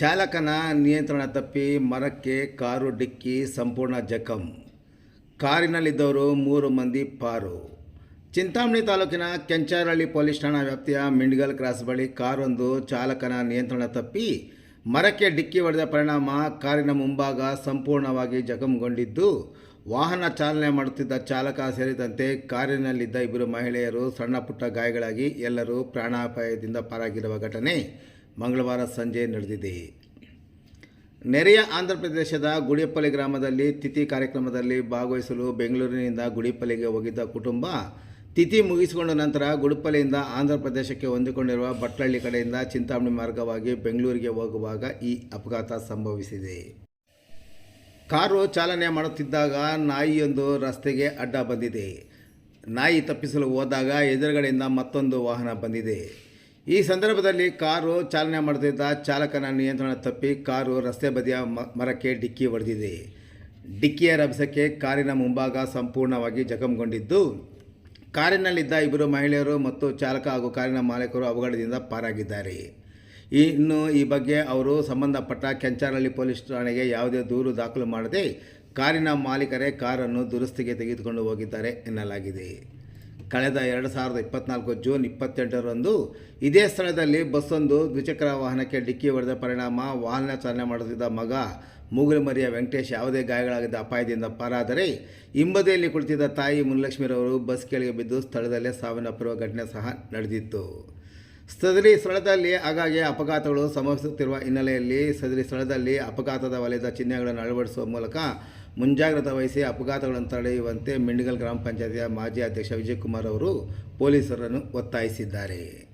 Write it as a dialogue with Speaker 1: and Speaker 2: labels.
Speaker 1: ಚಾಲಕನ ನಿಯಂತ್ರಣ ತಪ್ಪಿ ಮರಕ್ಕೆ ಕಾರು ಡಿಕ್ಕಿ ಸಂಪೂರ್ಣ ಜಖಂ. ಕಾರಿನಲ್ಲಿದ್ದವರು ಮೂರು ಮಂದಿ ಪಾರು. ಚಿಂತಾಮಣಿ ತಾಲೂಕಿನ ಕೆಂಚಾರಹಳ್ಳಿ ಪೊಲೀಸ್ ಠಾಣಾ ವ್ಯಾಪ್ತಿಯ ಮಿಂಡ್ಗಲ್ ಕ್ರಾಸ್ ಬಳಿ ಕಾರೊಂದು ಚಾಲಕನ ನಿಯಂತ್ರಣ ತಪ್ಪಿ ಮರಕ್ಕೆ ಡಿಕ್ಕಿ ಹೊಡೆದ ಪರಿಣಾಮ ಕಾರಿನ ಮುಂಭಾಗ ಸಂಪೂರ್ಣವಾಗಿ ಜಖಂಗೊಂಡಿದ್ದು, ವಾಹನ ಚಾಲನೆ ಮಾಡುತ್ತಿದ್ದ ಚಾಲಕ ಸೇರಿದಂತೆ ಕಾರಿನಲ್ಲಿದ್ದ ಇಬ್ಬರು ಮಹಿಳೆಯರು ಸಣ್ಣ ಪುಟ್ಟ ಗಾಯಗಳಾಗಿ ಎಲ್ಲರೂ ಪ್ರಾಣಾಪಾಯದಿಂದ ಪಾರಾಗಿರುವ ಘಟನೆ ಮಂಗಳವಾರ ಸಂಜೆ ನಡೆದಿದೆ. ನೆರೆಯ ಆಂಧ್ರ ಪ್ರದೇಶದ ಗುಡಿಪಲ್ಲಿ ಗ್ರಾಮದಲ್ಲಿ ತಿಥಿ ಕಾರ್ಯಕ್ರಮದಲ್ಲಿ ಭಾಗವಹಿಸಲು ಬೆಂಗಳೂರಿನಿಂದ ಗುಡಿಪಲ್ಲಿಗೆ ಹೋಗಿದ್ದ ಕುಟುಂಬ ತಿಥಿ ಮುಗಿಸಿಕೊಂಡ ನಂತರ ಗುಡಿಪಲ್ಲಿಯಿಂದ ಆಂಧ್ರ ಪ್ರದೇಶಕ್ಕೆ ಹೊಂದಿಕೊಂಡಿರುವ ಬಟ್ಲಳ್ಳಿ ಕಡೆಯಿಂದ ಚಿಂತಾಮಣಿ ಮಾರ್ಗವಾಗಿ ಬೆಂಗಳೂರಿಗೆ ಹೋಗುವಾಗ ಈ ಅಪಘಾತ ಸಂಭವಿಸಿದೆ. ಕಾರು ಚಾಲನೆ ಮಾಡುತ್ತಿದ್ದಾಗ ನಾಯಿಯೊಂದು ರಸ್ತೆಗೆ ಅಡ್ಡ ಬಂದಿದೆ. ನಾಯಿ ತಪ್ಪಿಸಲು ಹೋದಾಗ ಎದುರುಗಡೆಯಿಂದ ಮತ್ತೊಂದು ವಾಹನ ಬಂದಿದೆ. ಈ ಸಂದರ್ಭದಲ್ಲಿ ಕಾರು ಚಾಲನೆ ಮಾಡುತ್ತಿದ್ದ ಚಾಲಕನ ನಿಯಂತ್ರಣ ತಪ್ಪಿ ಕಾರು ರಸ್ತೆ ಬದಿಯ ಮರಕ್ಕೆ ಡಿಕ್ಕಿ ಹೊಡೆದಿದೆ ಡಿಕ್ಕಿಯ ರಭಸಕ್ಕೆ ಕಾರಿನ ಮುಂಭಾಗ ಸಂಪೂರ್ಣವಾಗಿ ಜಖಂಗೊಂಡಿದ್ದು, ಕಾರಿನಲ್ಲಿದ್ದ ಇಬ್ಬರು ಮಹಿಳೆಯರು ಮತ್ತು ಚಾಲಕ ಹಾಗೂ ಕಾರಿನ ಮಾಲೀಕರು ಅವಘಡದಿಂದ ಪಾರಾಗಿದ್ದಾರೆ. ಇನ್ನು ಈ ಬಗ್ಗೆ ಅವರು ಸಂಬಂಧಪಟ್ಟ ಕೆಂಚಾರಳ್ಳಿ ಪೊಲೀಸ್ ಠಾಣೆಗೆ ಯಾವುದೇ ದೂರು ದಾಖಲು ಮಾಡದೆ ಕಾರಿನ ಮಾಲೀಕರೇ ಕಾರನ್ನು ದುರಸ್ತಿಗೆ ತೆಗೆದುಕೊಂಡು ಹೋಗಿದ್ದಾರೆ ಎನ್ನಲಾಗಿದೆ. ಕಳೆದ ಎರಡು ಸಾವಿರದ ಇಪ್ಪತ್ನಾಲ್ಕು ಜೂನ್ ಇಪ್ಪತ್ತೆಂಟರಂದು ಇದೇ ಸ್ಥಳದಲ್ಲಿ ಬಸ್ಸೊಂದು ದ್ವಿಚಕ್ರ ವಾಹನಕ್ಕೆ ಡಿಕ್ಕಿ ಹೊಡೆದ ಪರಿಣಾಮ ವಾಹನ ಚಾಲನೆ ಮಾಡುತ್ತಿದ್ದ ಮಗ ಮೂಗುಲಮರಿಯ ವೆಂಕಟೇಶ್ ಯಾವುದೇ ಗಾಯಗಳಾಗಿದ್ದ ಅಪಾಯದಿಂದ ಪಾರಾದರೆ ಹಿಂಬದಿಯಲ್ಲಿ ಕುಳಿತಿದ್ದ ತಾಯಿ ಮುನಿಲಕ್ಷ್ಮಿರವರು ಬಸ್ ಕೆಳಗೆ ಬಿದ್ದು ಸ್ಥಳದಲ್ಲೇ ಸಾವನ್ನಪ್ಪಿರುವ ಘಟನೆ ಸಹ ನಡೆದಿತ್ತು. ಸದರಿ ಸ್ಥಳದಲ್ಲಿ ಆಗಾಗ್ಗೆ ಅಪಘಾತಗಳು ಸಂಭವಿಸುತ್ತಿರುವ ಹಿನ್ನೆಲೆಯಲ್ಲಿ ಸದರಿ ಸ್ಥಳದಲ್ಲಿ ಅಪಘಾತದ ವಲಯದ ಚಿಹ್ನೆಗಳನ್ನು ಅಳವಡಿಸುವ ಮೂಲಕ ಮುಂಜಾಗ್ರತೆ ವಹಿಸಿ ಅಪಘಾತಗಳನ್ನು ತಡೆಯುವಂತೆ ಮಿಂಡಿಗಲ್ ಗ್ರಾಮ ಪಂಚಾಯತಿಯ ಮಾಜಿ ಅಧ್ಯಕ್ಷ ವಿಜಯಕುಮಾರ್ ಅವರು ಪೊಲೀಸರನ್ನು ಒತ್ತಾಯಿಸಿದ್ದಾರೆ.